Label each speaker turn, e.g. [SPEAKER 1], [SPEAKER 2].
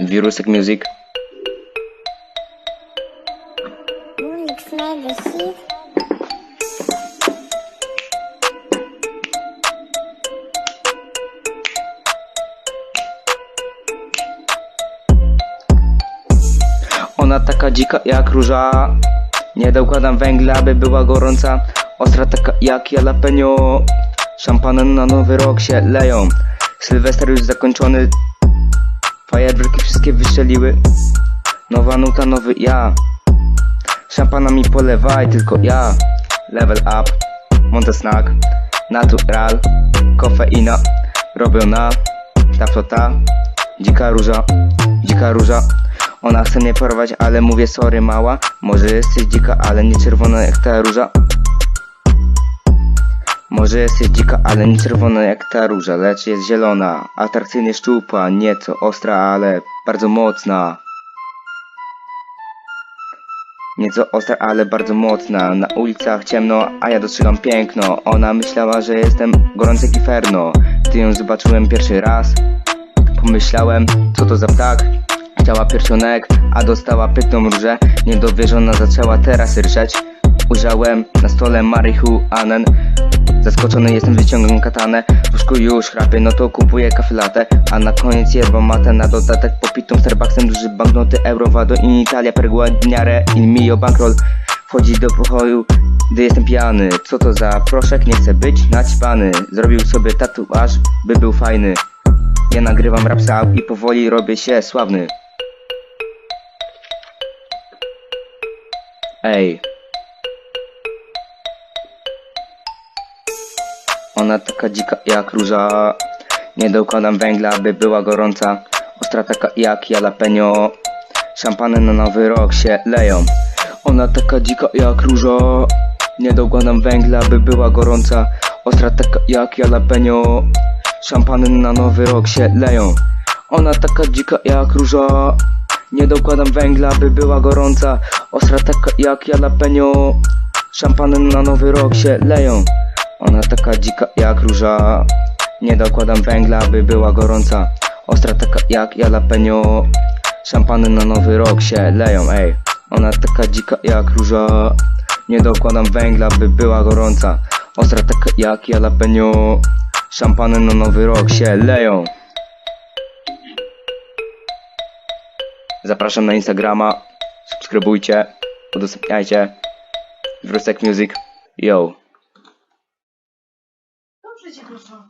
[SPEAKER 1] Wirusek Music. Ona taka dzika jak róża. Nie dokładam węgla, by była gorąca. Ostra taka jak jalapeno. Szampany na nowy rok się leją. Sylwester już zakończony. Fajerwerki wszystkie wystrzeliły. Nowa nuta, nowy ja. Szampana mi polewaj, tylko ja. Level up, Monte Snack, Natural, kofeina. Robią na, ta flota, dzika róża, dzika róża. Ona chce mnie porwać, ale mówię sorry mała. Może jesteś dzika, ale nie czerwona jak ta róża. Może jesteś dzika, ale nie czerwona jak ta róża, lecz jest zielona. Atrakcyjnie szczupła, nieco ostra, ale bardzo mocna. Nieco ostra, ale bardzo mocna. Na ulicach ciemno, a ja dostrzegam piękno. Ona myślała, że jestem gorący jak inferno. Gdy ją zobaczyłem pierwszy raz, pomyślałem, co to za ptak. Chciała pierścionek, a dostała pytną różę. Niedowierzona zaczęła teraz ryczeć. Ujrzałem na stole marihuanę. Zaskoczony jestem, wyciągam katanę. W łóżku już chrapię, no to kupuję kafe latte A na koniec yerba mate Na dodatek popitą Starbucksem Duży banknoty. Euro Vado in Italia per guadagnare il mio bankroll. Wchodzi do pokoju, gdy jestem pijany. Co to za proszek? Nie chcę być naćpany. Zrobił sobie tatuaż, by był fajny. Ja nagrywam rapsa i powoli robię się sławny. Ej Ona taka dzika jak róża. Nie dokładam węgla, by była gorąca. Ostra taka jak jalapeno Szampany na nowy rok się leją. Ona taka dzika jak róża. Nie dokładam węgla, by była gorąca. Ostra taka jak jalapeno Szampany na nowy rok się leją. Ona taka dzika jak róża. Nie dokładam węgla, by była gorąca. Ostra taka jak jalapeno Szampany na nowy rok się leją ona taka dzika jak róża. Nie dokładam węgla, by była gorąca. Ostra taka jak jalapeno Szampany na nowy rok się leją, ej. Ona taka dzika jak róża. Nie dokładam węgla, by była gorąca. Ostra taka jak jalapeno Szampany na nowy rok się leją. Zapraszam na Instagrama. Subskrybujcie. Udostępniajcie. Wrusek Music. Yo
[SPEAKER 2] 自己都说。